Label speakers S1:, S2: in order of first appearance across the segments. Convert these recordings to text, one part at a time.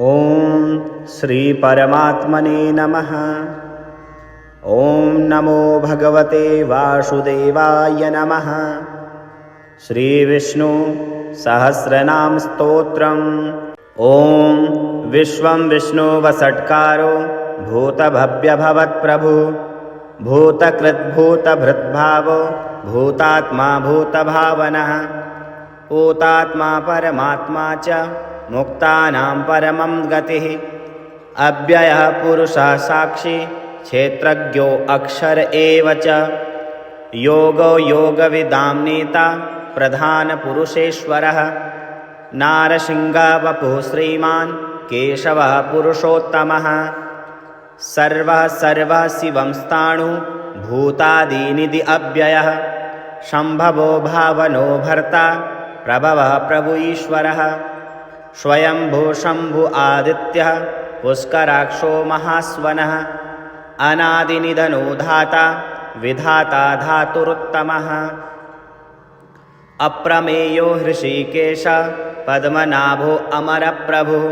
S1: ॐ श्रीपरमात्मने नमः। ॐ नमो भगवते वासुदेवाय नमः। श्रीविष्णु सहस्रनामस्तोत्रम् ॐ विश्वं विष्णुवषट्कारो भूतभव्यभवत्प्रभु। भूतकृद्भूतभृद्भावो भूतात्मा भूतभावनः। भूतात्मा परमात्मा च मुक्तानां परमं गतिः। अव्ययः पुरुषः साक्षी क्षेत्रज्ञो अक्षर एव च। योगो योगविदां नेता प्रधानपुरुषेश्वरः नारसिंहवपुः श्रीमान् केशवः पुरुषोत्तमः। सर्वः सर्वः शिवं स्थाणु भूतादीनिधि अव्ययः। शम्भवो भावनो भर्ता प्रभवः प्रभु ईश्वरः शम्भु आदित्यः पुष्कराक्षो महास्वनः अनादिनिधनो धाता विधाता धातुरुत्तमः। अप्रमेयो हृषीकेश पद्मनाभो अमरप्रभुः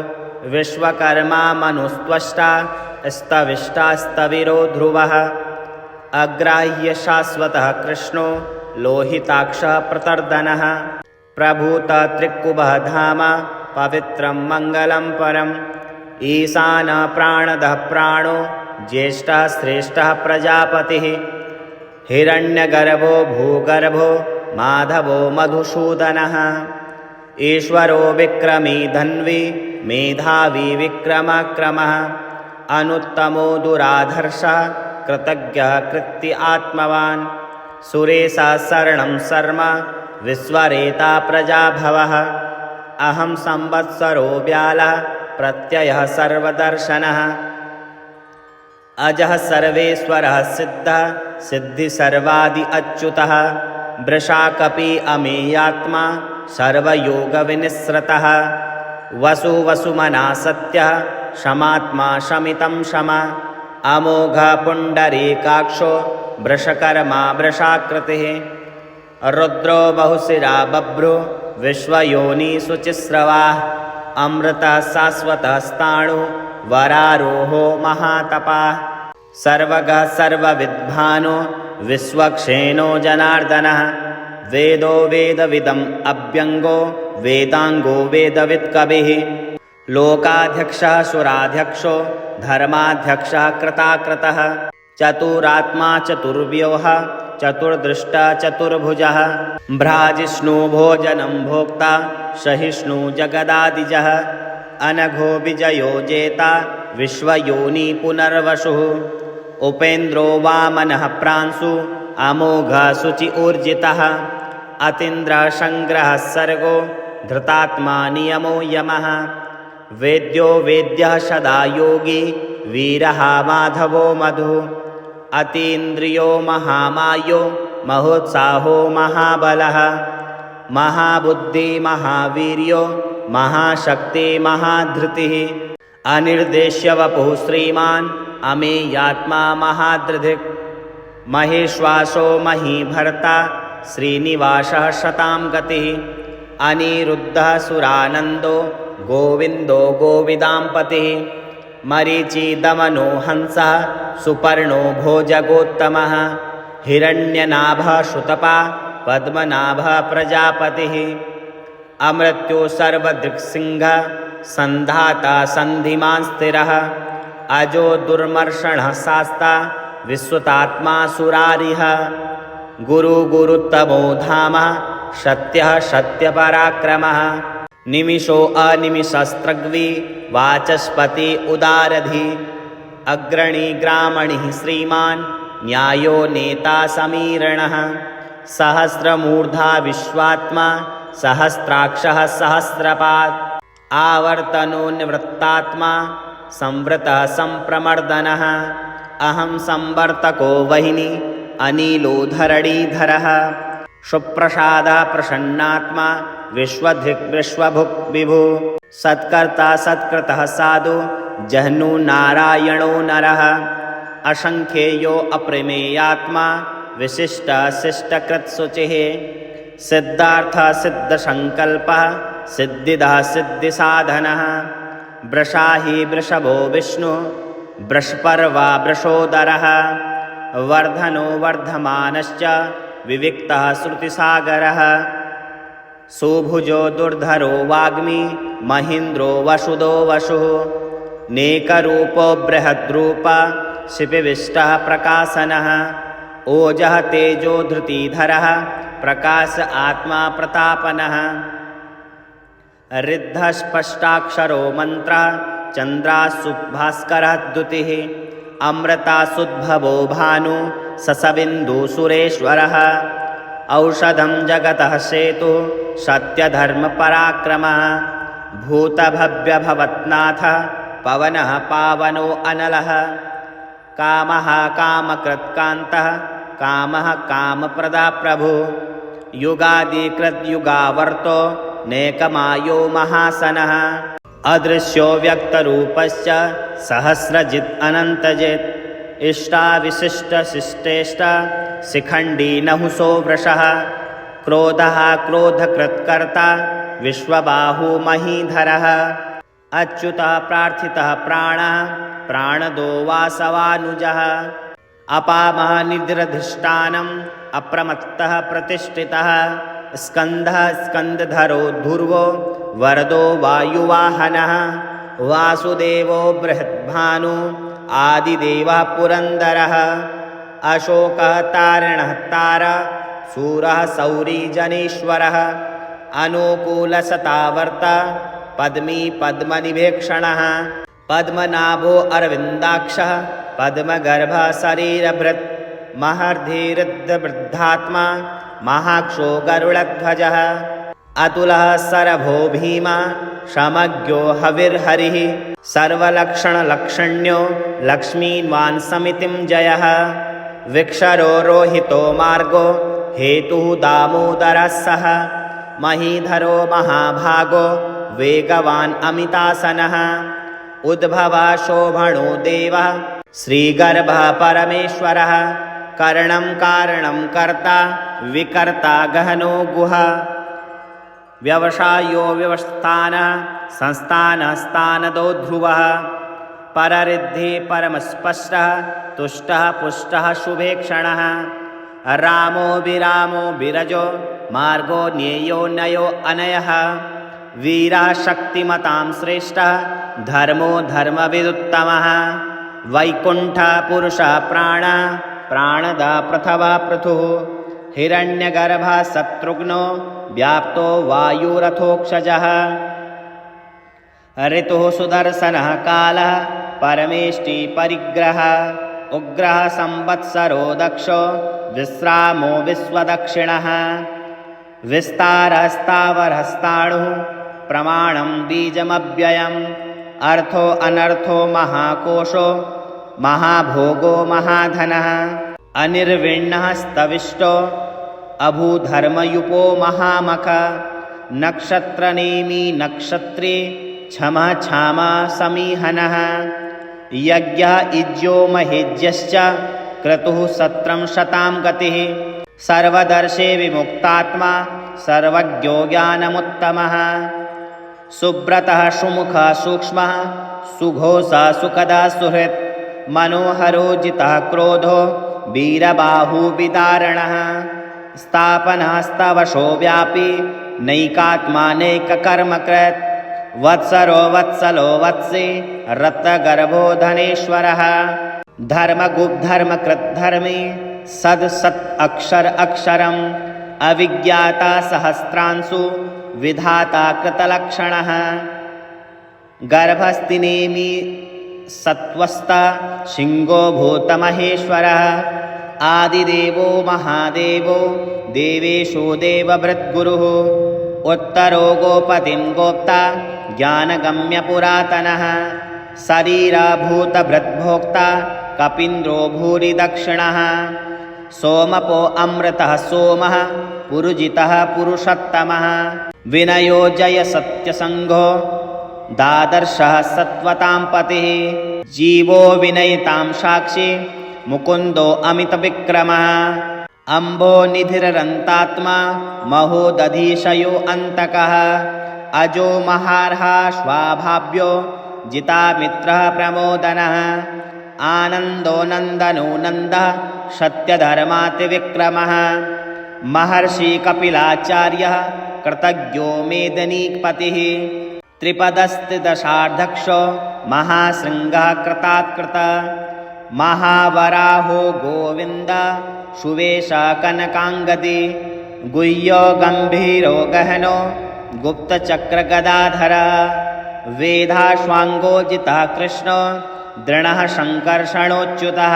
S1: विश्वकर्मा मनुस्त्वष्टा स्तविष्टास्तविरो ध्रुवः। अग्राह्यशाश्वतः कृष्णो लोहिताक्षः प्रतर्दनः। प्रभूतत्रिक्कुबः धाम पवित्रं मङ्गलं परम्। ईशानः प्राणदः प्राणो ज्येष्ठः श्रेष्ठः प्रजापतिः। हिरण्यगर्भो भूगर्भो माधवो मधुसूदनः। ईश्वरो विक्रमी धन्वी मेधावी विक्रमक्रमः। अनुत्तमो दुराधर्षः कृतज्ञः कृत्य आत्मवान्। सुरेशः शरणं शर्म विश्वरेता प्रजाभवः अहं संवत्सरो व्यालः प्रत्ययः सर्वदर्शनः। अजः सर्वेश्वरः सिद्धः सिद्धिसर्वादि अच्युतः। वृषाकपि अमेयात्मा सर्वयोगविनिःसृतः वसुवसुमना सत्यः शमात्मा शमितं शम। अमोघपुण्डरीकाक्षो वृषकर्मा वृषाकृतिः रुद्रो बहुशिरा बभ्रु विश्वयोनिशुचिस्रवाः अमृतः शाश्वतः स्थाणु वरारोहो महातपाः। सर्वगः सर्वविद्भानो विश्वक्षेणो जनार्दनः। वेदो वेदविदम् अभ्यङ्गो वेदाङ्गो वेदवित्कविः। लोकाध्यक्षः सुराध्यक्षो धर्माध्यक्षः कृताकृतः। चतुरात्मा चतुर्व्योः चतुर्दृष्टा चतुर्भुजः भ्राजिष्णु भोजनं भोक्ता सहिष्णु जगदादिजः अनघो विजयो जेता विश्वयोनि पुनर्वसुः उपेन्द्रो वामनः प्रांशु अमोघः शुचि ऊर्जितः अतीन्द्रसङ्ग्रहः सर्गो धृतात्मा नियमो यमः वेद्यो वेद्यः सदा योगी वीरः माधवो मधु अतीन्द्रियो महामायो महोत्साहो महाबलः। महाबुद्धिमहावीर्यो महाशक्ति महाधृतिः। अनिर्देश्यवपुः श्रीमान् अमेयात्मा महाधृधिक् महेश्वासो महीभर्ता श्रीनिवासः शतां गतिः। अनिरुद्धः सुरानन्दो गोविन्दो गोविदाम्पतिः मरीचिदमनो हंसः सुपर्णो भोजगोत्तमः हिरण्यनाभः श्रुतपा पद्मनाभः प्रजापतिः अमृत्यो सर्वदृक्सिंहः सन्धाता सन्धिमान् स्थिरः अजो दुर्मर्षणः शास्ता विश्वतात्मा सुरारिः। गुरुगुरुत्तमो धामः सत्यः सत्यपराक्रमः निमिषो अनिमिषस्त्रग्वी वाचस्पति उदारधि। अग्रणी ग्रामणिः श्रीमान् न्यायो नेता समीरणः। सहस्रमूर्धा विश्वात्मा सहस्राक्षः सहस्रपात्। आवर्तनो निवृत्तात्मा संवृतः सम्प्रमर्दनः अहं संवर्तको वहिनी अनिलोधरणीधरः सुप्रसादः प्रसन्नात्मा विश्वधिक् विश्वभुक् विभु सत्कर्ता सत्कृतः साधु जह्नु नारायणो नरः। असङ्ख्येयो अप्रमेयात्मा विशिष्टशिष्टकृत्सुचिः सिद्धार्थसिद्धसङ्कल्पः सिद्धिदः सिद्धिसाधनः। वृषाहि वृषभो विष्णु वृषपर्वा वृषोदरः वर्धनो वर्धमानश्च विविक्तः श्रुतिसागरः सुभुजो दुर्धरो वाग्मी महीन्द्रो वसुदो वसुः। नेकरूपो बृहद्रूप शिपिविष्टः प्रकाशनः। ओजः तेजो धृतिधरः प्रकाश आत्मा प्रतापनः। ऋद्धस्पष्टाक्षरो मन्त्रः चन्द्रासुभास्करः द्युतिः। अमृतासुद्भवो भानु ससबिन्दुसुरेश्वरः औषधं जगतः सेतु सत्यधर्मपराक्रमः भूतभव्यभवत्नाथ पवनः पावनो अनलः। कामः कामकृत्कान्तः कामः कामप्रदा प्रभु। युगादिकृद्युगावर्तो नेकमायो महासनः। अदृश्यो व्यक्तरूपश्च सहस्रजित् अनन्तजित्। इष्टाविशिष्टशिष्टेष्ट शिखण्डी नहुसो वृषः। क्रोधः क्रोधकृत्कर्ता विश्वबाहुमहीधरः अच्युतः प्रार्थितः प्राणः प्राणदो वासवानुजः। अपामः निद्रधिष्ठानम् अप्रमत्तः प्रतिष्ठितः। स्कन्धः स्कन्दधरो ध्रुवो वरदो वायुवाहनः। वासुदेवो बृहद्भानु आदिदेवः पुरन्दरः अशोकः तारिणः तार सूरः सौरीजनेश्वरः अनुकूलसतावर्त पद्मी पद्मनिभेक्षणः पद्मनाभो अरविन्दाक्षः पद्मगर्भः शरीरभृत् महर्धिरुद्धवृद्धात्मा महाक्षो गरुडध्वजः अतुलः सरभो भीमा समज्ञो हविर्हरिः सर्वलक्षणलक्षण्यो लक्ष्मीन्वान् समितिं जयः विक्षरो रोहितो मार्गो हेतुः दामोदरः सः महीधरो महाभागो वेगवान् अमितासनः। उद्भवः शोभणो देवः श्रीगर्भः परमेश्वरः। करणं कारणं कर्ता विकर्ता गहनो गुहा। व्यवसायो व्यवस्थानः संस्थानस्तानदो ध्रुवः पररिद्धि परमस्पष्टः तुष्टः पुष्टः शुभेक्षणः। रामो विरामो विरजो मार्गो ज्ञेयो नयो अनयः। वीरः शक्तिमतां श्रेष्ठः धर्मो धर्मविदुत्तमः। वैकुण्ठः पुरुषः प्राणः प्राणदा पृथवा पृथुः। हिरण्यगर्भः शत्रुघ्नो व्याप्तो वायुरथोक्षजः। ऋतुः सुदर्शनः कालः परमेष्टिपरिग्रहः उग्रः संवत्सरो दक्षो विश्रामो विश्वदक्षिणः। विस्तारस्तावरस्ताणुः प्रमाणं बीजमव्ययम्। अर्थो अनर्थो महाकोशो महाभोगो महाधनः। अनिर्विण्णः स्तविष्टो अभूधर्मयुपो महामख। नक्षत्रनेमी नक्षत्री क्षामा समीहनः यज्ञः इज्यो महेज्यश्च क्रतुः सत्रं शतां गतिः। सर्वदर्शे विमुक्तात्मा सर्वज्ञो ज्ञानमुत्तमः। सुब्रतः सुमुखः सूक्ष्मः सुघोषः सुखदा सुहृत्। मनोहरो जितः क्रोधो वीरबाहुविदारणः स्थापनस्तवशो व्यापी नैकात्मानैककर्मकृत् वत्सरो वत्सलो वत्से रत्तगर्भो धनेश्वरः धर्मगुप्धर्मकृद्धर्मे सद् सत् अक्षर अक्षरम् अविज्ञाता सहस्रांशु विधाता कृतलक्षणः। गर्भस्तिनेमि सत्त्वस्ता सिंहो भूतमहेश्वरः। आदिदेवो महादेवो देवेशो देवभृद्गुरुः। उत्तरो गोपतिं गोप्ता ज्ञानगम्यपुरातनः। शरीरभूतभृद्भोक्ता कपीन्द्रो भूरि दक्षिणः। सोमपो अमृतः सोमः पुरुजितः पुरुषोत्तमः। विनयो जयसत्यसङ्घो दादर्शः सत्त्वतां पतिः। जीवो विनयितां साक्षी मुकुन्दो अमितविक्रमः। अम्बो निधिररन्तात्मा महोदधीशयो अन्तकः अजो महार्हा स्वाभाव्यो जितामित्रः प्रमोदनः। आनन्दो नन्दनो नन्दः सत्यधर्मातिविक्रमः। महर्षिकपिलाचार्यः कृतज्ञो मेदनीपतिः। त्रिपदस्तिदशार्धक्षो महाशृङ्गः कृतात्कृत महावराहो गोविन्द सुवेशा कनकाङ्गदी गुह्यो गम्भीरो गहनो गुप्तचक्रगदाधर वेधाश्वाङ्गोजितः कृष्णो दृणः सङ्कर्षणोच्युतः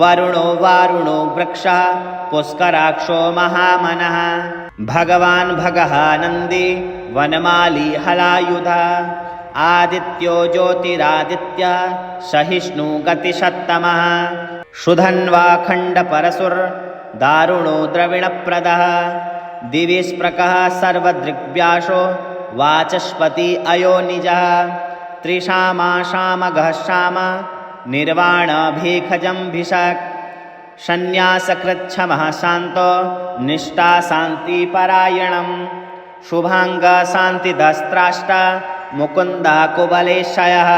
S1: वरुणो वारुणो वृक्षः पुष्कराक्षो महामनः भगवान् भगः नन्दी वनमाली हलायुधा आदित्यो ज्योतिरादित्यः सहिष्णु गतिषत्तमः सुधन्वाखण्डपरशुर्दारुणो द्रविणप्रदः दिवि स्प्रकः सर्वदृग्व्यासो वाचस्पति अयो निजः। त्रिशामा शामघः श्याम निर्वाणभीखजं भिषक्। सन्न्यासकृच्छमः शान्तो निष्ठा शान्तिपरायणं शुभाङ्गशान्तिदस्त्राष्ट मुकुन्दा कुबलेशयः।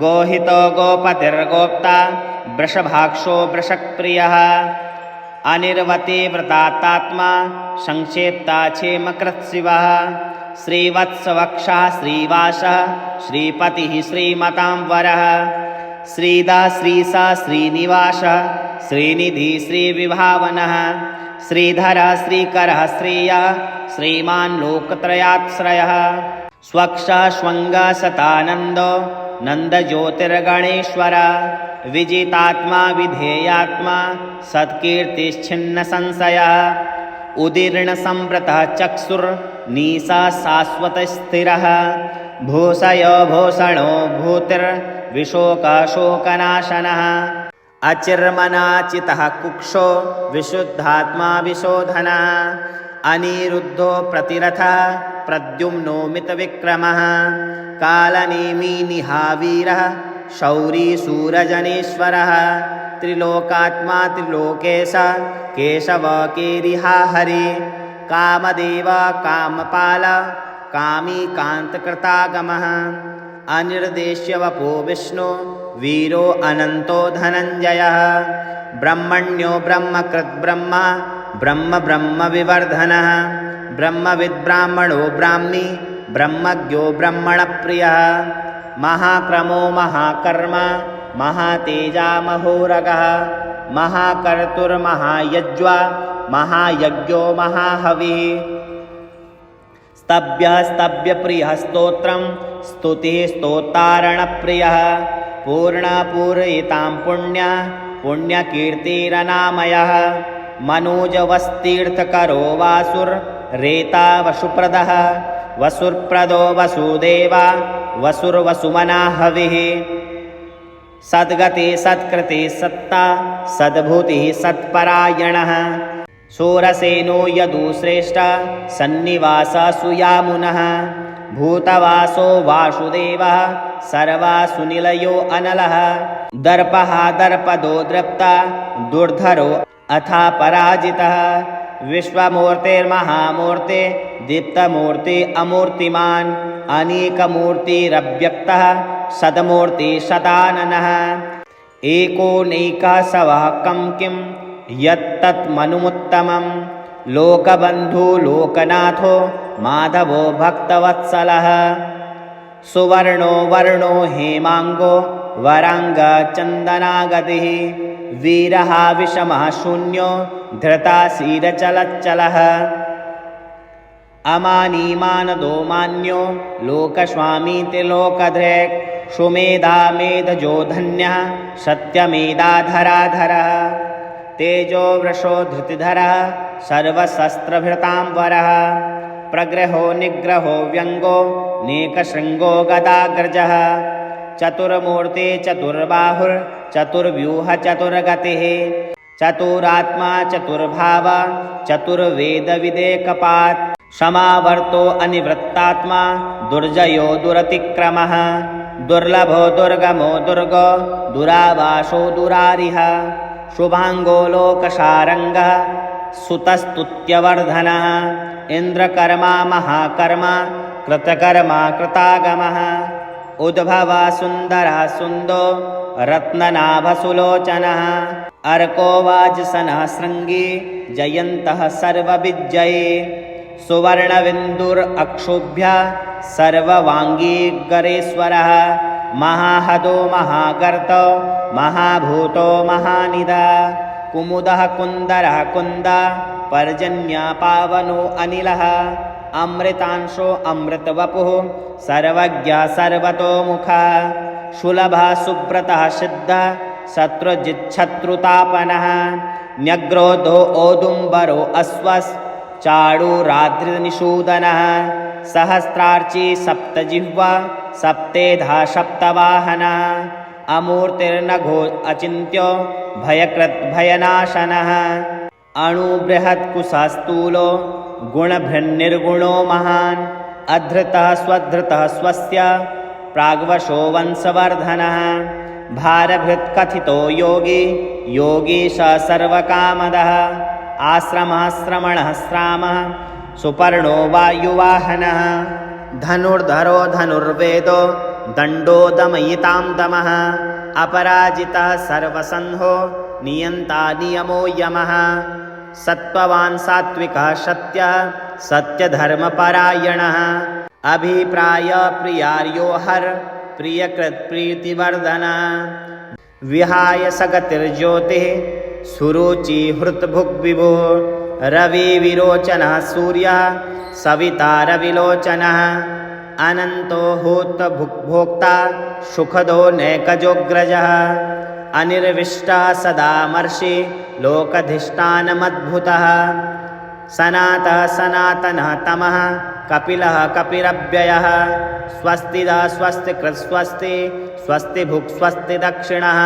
S1: गोहितो गोपतिर्गोप्ता वृषभाक्षो वृषक्प्रियः अनिर्वति व्रतात्मा संक्षेप्ता क्षेमकृत्शिवः श्रीवत्सवक्षः श्रीवासः श्रीपतिः श्रीमतां वरः श्रीदा श्रीसा श्रीनिवासः श्रीनिधि श्रीविभावनः। श्रीधरः श्रीकरः श्रेयः श्रीमान् लोकत्रयाश्रयः। स्वक्षः श्वङ्गसतानन्दो नन्दज्योतिर्गणेश्वर विजितात्मा विधेयात्मा सत्कीर्तिश्छिन्नसंशयः उदीर्णसम्प्रतः चक्षुर्नीसा शाश्वतस्थिरः। भूषय भूषणो भूतिर्विशोकशोकनाशनः। अचिर्मनाचितः कुक्षो विशुद्धात्मा विशोधनः। अनिरुद्धो प्रतिरथः प्रद्युम्नो मितविक्रमः कालनेमिनिहावीरः शौरी सूरजनेश्वरः त्रिलोकात्मा त्रिलोकेश केशव केरिहा हरि कामदेव कामपाल कामी कान्तकृतागमः अनिर्देश्य वपो विष्णु वीरो अनन्तो धनञ्जयः ब्रह्मण्यो ब्रह्मकृद्ब्रह्म ब्रह्म ब्रह्मविवर्धनः ब्रह्मविद्ब्राह्मणो ब्राह्मी ब्रह्मज्ञो ब्रह्मणप्रियः महाक्रमो महाकर्म महातेजा महोरगः महाकर्तुर्महायज्वा महायज्ञो महाहविः। स्तभ्यः स्तभ्यप्रियः स्तोत्रं स्तुतिः स्तोत्तारणप्रियः पूर्णपूरयितां पुण्य पुण्यकीर्तिरनामयः। मनोजवस्तीर्थकरो वासुर्रेता वसुप्रदः वसुर्प्रदो वसुदेव वसुर्वसुमना हविः। सद्गति सत्कृति सत्ता सद्भूतिः सत्परायणः। शूरसेनो यदुश्रेष्ठ सन्निवाससुयामुनः भूतवासो वासुदेवः सर्वासुनिलयो अनलः। दर्पः दर्पदो दृप्ता दुर्धरो अथा पराजितः। विश्वमूर्तिर्महामूर्ते दीप्तमूर्ति अमूर्तिमान् अनेकमूर्तिरव्यक्तः सदमूर्तिशताननः एकोनैकः सवः कं? किं यत्तत्मनुमुत्तमं लोकबन्धु लोकनाथो माधवो भक्तवत्सलः। सुवर्णो वर्णो हेमाङ्गो वराङ्गचन्दनागतिः। वीरः विषमः शून्यो धृताशीरचलच्चलः अमानीमानदो मान्यो लोकस्वामीति लोकधृक् सुमेधा मेधजो धन्यः सत्यमेधाधराधरः तेजो वृषो धृतिधरः सर्वशस्त्रभृतां वरः प्रग्रहो निग्रहो व्यङ्गो नेकशृङ्गो गदाग्रजः चतुर्मूर्ति चतुर्बाहुर्चतुर्व्यूहचतुर्गतिः चतुरात्मा चतुर्भाव चतुर्वेदविदेकपात् समावर्तो अनिवृत्तात्मा दुर्जयो दुरतिक्रमः दुर्लभो दुर्गमो दुर्गो दुरावासो दुरारिः शुभाङ्गो लोकसारङ्गः सुतस्तुत्यवर्धनः इन्द्रकर्मा महाकर्मा कृतकर्मा कृतागमः उद्भवः सुन्दरः सुन्दो रत्ननाभसुलोचनः अर्को वाजसनः शृङ्गी जयन्तः सर्वविजये सुवर्णबिन्दुरक्षुभ्य सर्ववाङ्गीगरेश्वरः महाहदो महागर्त महाभूतो महानिदा कुमुदः कुन्दरः कुन्द पर्जन्या पावनो अनिलः अमृतांशो अमृतवपुः सर्वज्ञः सर्वतोमुखः सुलभः सुब्रतः सिद्धः शत्रुजिच्छत्रुतापनः न्यग्रोधो औदुम्बरो अश्वस् चाडुराद्रिनिषूदनः सहस्रार्ची सप्तजिह्वा सप्तेधा सप्तवाहनः अमूर्तिर्नघो अचिन्त्यो भयकृद्भयनाशनः अणुबृहत्कुशस्थूलो गुणभृन्निर्गुणो महान् अधृतः स्वधृतः स्वस्य प्राग्वशो वंशवर्धनः भारभृत्कथितो योगी योगी स सर्वकामदः आश्रमः श्रामः। सुपर्णो वायुवाहनः। धनुर्धरो धनुर्वेदो दण्डो दमयितां दमः। अपराजितः सर्वसन्हो नियन्ता नियमो यमः। सत्त्ववान् सात्विकः सत्यः सत्यधर्मपरायणः। अभिप्रायप्रियार्यो हर प्रियकृत्प्रीतिवर्धनः विहाय सगतिर्ज्योतिः सुरुचिहृत्भुग्विभो रविविरोचनः सूर्यः सविता रविलोचनः। अनन्तो होतभुग्भोक्ता सुखदो नैकजोग्रजः। अनिर्विष्टः सदामर्षि लोकधिष्ठानमद्भुतः। सनातः सनातनः तमः कपिलः कपिरव्ययः स्वस्तिदा स्वस्तिकृत्स्वस्ति स्वस्ति भुक् स्वस्ति दक्षिणः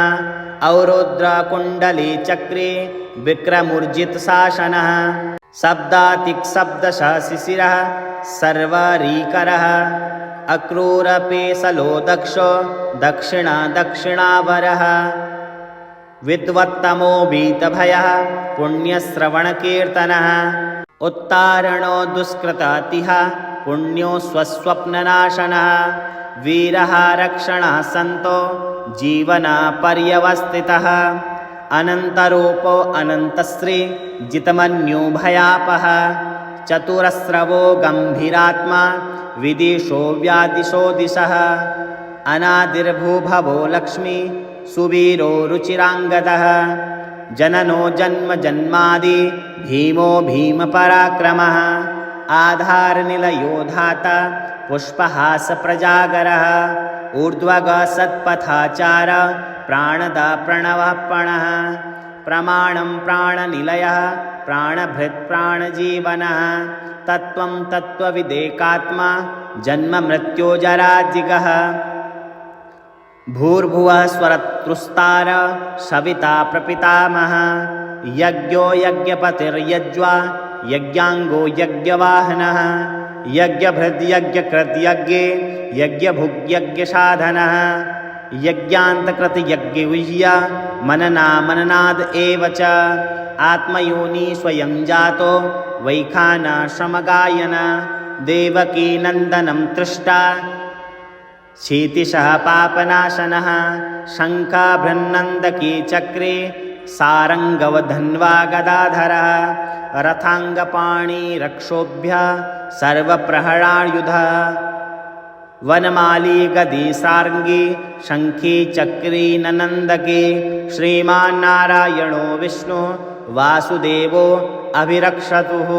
S1: औरुद्रकुण्डलीचक्रे विक्रमुर्जितशासनः। शब्दातिक्शब्दशः शिशिरः सर्वरीकरः। अक्रूरपेशलो दक्षो दक्षिणा दक्षिणावरः विद्वत्तमो भीतभयः पुण्यश्रवणकीर्तनः। उत्तारणो दुष्कृतातिः पुण्यो स्वस्वप्ननाशनः। वीरः रक्षणः सन्तो जीवनपर्यवस्थितः। अनन्तरूपो अनन्तश्री जितमन्यो भयापः चतुरस्रवो गम्भीरात्मा विदिशो व्यादिशो दिशः। अनादिर्भूभवो लक्ष्मी सुवीरो रुचिराङ्गदः। जननो जन्म जन्मादि भीमो भीमपराक्रमः। आधारनिलयो धाता पुष्पहासप्रजागरः ऊर्ध्वग सत्पथाचार प्राणदा प्रणवः पणः प्रमाणं प्राणनिलयः प्राणभृत्प्राणजीवनः तत्त्वं तत्त्वविदेकात्मा जन्ममृत्योजराजिगः। भूर्भुवः स्वरतृस्तार सविता प्रपितामह यज्ञो यज्ञपतिर्यज्वा यज्ञाङ्गो यज्ञवाहनः यज्ञभृद्यज्ञकृद्यज्ञे यज्ञभुग्यज्ञसाधनः यज्ञान्तकृतयज्ञविह्य मनना मननाद एव च। आत्मयोनि स्वयं जातो वैखानश्रमगायन देवकीनन्दनं तृष्टा। क्षितिशः पापनाशनः शङ्खाभृन्नन्दकी चक्रे सारङ्गवधन्वा गदाधरः रथाङ्गपाणिरक्षोभ्यः सर्वप्रहरायुधः। चक्री ननन्दकी श्रीमान्नारायणो विष्णुः वासुदेवो अभिरक्षतुः